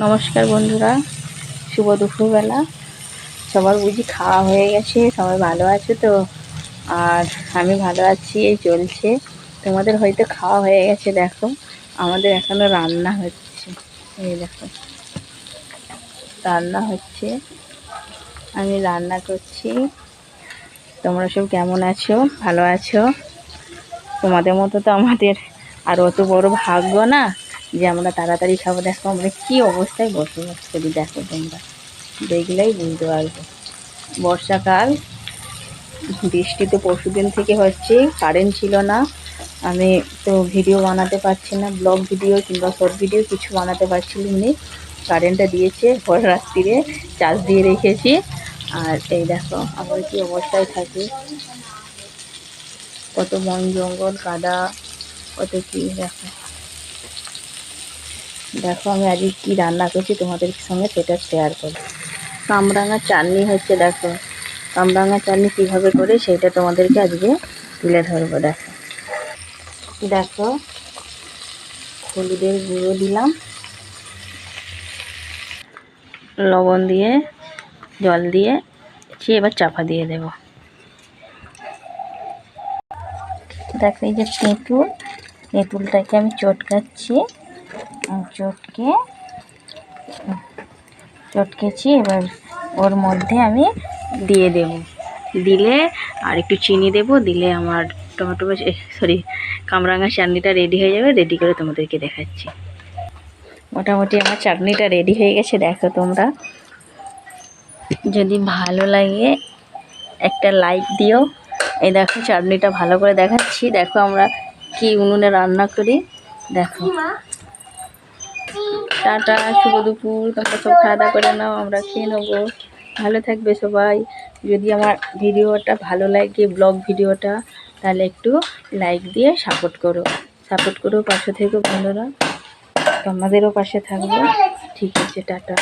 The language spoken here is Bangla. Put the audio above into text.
নমস্কার বন্ধুরা, শুভ দুপুরবেলা। সবার বুঝি খাওয়া হয়ে গেছে, সবাই ভালো আছে তো? আর আমি ভালো আছি, এই চলছে। তোমাদের হয়তো খাওয়া হয়ে গেছে, দেখো। আমাদের এখনও রান্না হচ্ছে। এই দেখো। রান্না হচ্ছে। আমি রান্না করছি। তোমরা সব কেমন আছো? ভালো আছো? তোমাদের মতো তো আমাদের আর অত বড় ভাগ্য না। যে আমরা তাড়াতাড়ি খাব, দেখো আমরা কী অবস্থায় বসবাস করি দেখো তোমরা। দেখলেই বুঝতে পারব। বর্ষাকাল, বৃষ্টি তো পরশু দিন থেকে হচ্ছে কারেন্ট ছিল না। আমি তো ভিডিও বানাতে পারছি না ব্লগ ভিডিও কিংবা শর্ট ভিডিও কিছু বানাতে পারছিলাম নি। কারেন্টটা দিয়েছে, ভোর রাত্রিরে চার্জ দিয়ে রেখেছি। আর এই দেখো, আমার কি অবস্থায় থাকে। কত বন জঙ্গল কাদা কত কি দেখো। দেখো আমি আজকে কি রান্না করছি, তোমাদের সঙ্গে সেটা শেয়ার করব। কামরাঙা চাটনি হচ্ছে দেখো। কামরাঙা চাটনি কীভাবে করে সেটা তোমাদেরকে আজকে তুলে ধরবো, দেখো। দেখো, হলুদের গুঁড়ো দিলাম। লবণ দিয়ে, জল দিয়ে এবার চাপা দিয়ে দেব। দেখো এই যে তেঁতুল, তেঁতুলটাকে আমি চটকাচ্ছি। চটকে, চটকেছি, এবার ওর মধ্যে আমি দিয়ে দেব। দিলে আর একটু চিনি দেব, দিলে আমার টমেটো সরি কামরাঙা চাটনিটা রেডি হয়ে যাবে রেডি করে তোমাদেরকে দেখাচ্ছি। মোটামুটি আমার চাটনিটা রেডি হয়ে গেছে, দেখো তোমরা। যদি ভালো লাগে, একটা লাইক দিও। এই দেখো চাটনিটা ভালো করে দেখাচ্ছি, দেখো আমরা কি উনুনে রান্না করি। দেখো। টাটা, শুভ দুপুর, তোমরা সব খাওয়া দাওয়া করে নাও, আমরা খেয়ে নেব। ভালো থাকবে সবাই। যদি আমার ভিডিওটা ভালো লাগে, ব্লগ ভিডিওটা, তাহলে একটু লাইক দিয়ে সাপোর্ট করো। সাপোর্ট করো পাশে থেকে বন্ধুরা। তোমাদেরও পাশে থাকব। ঠিক আছে, টাটা।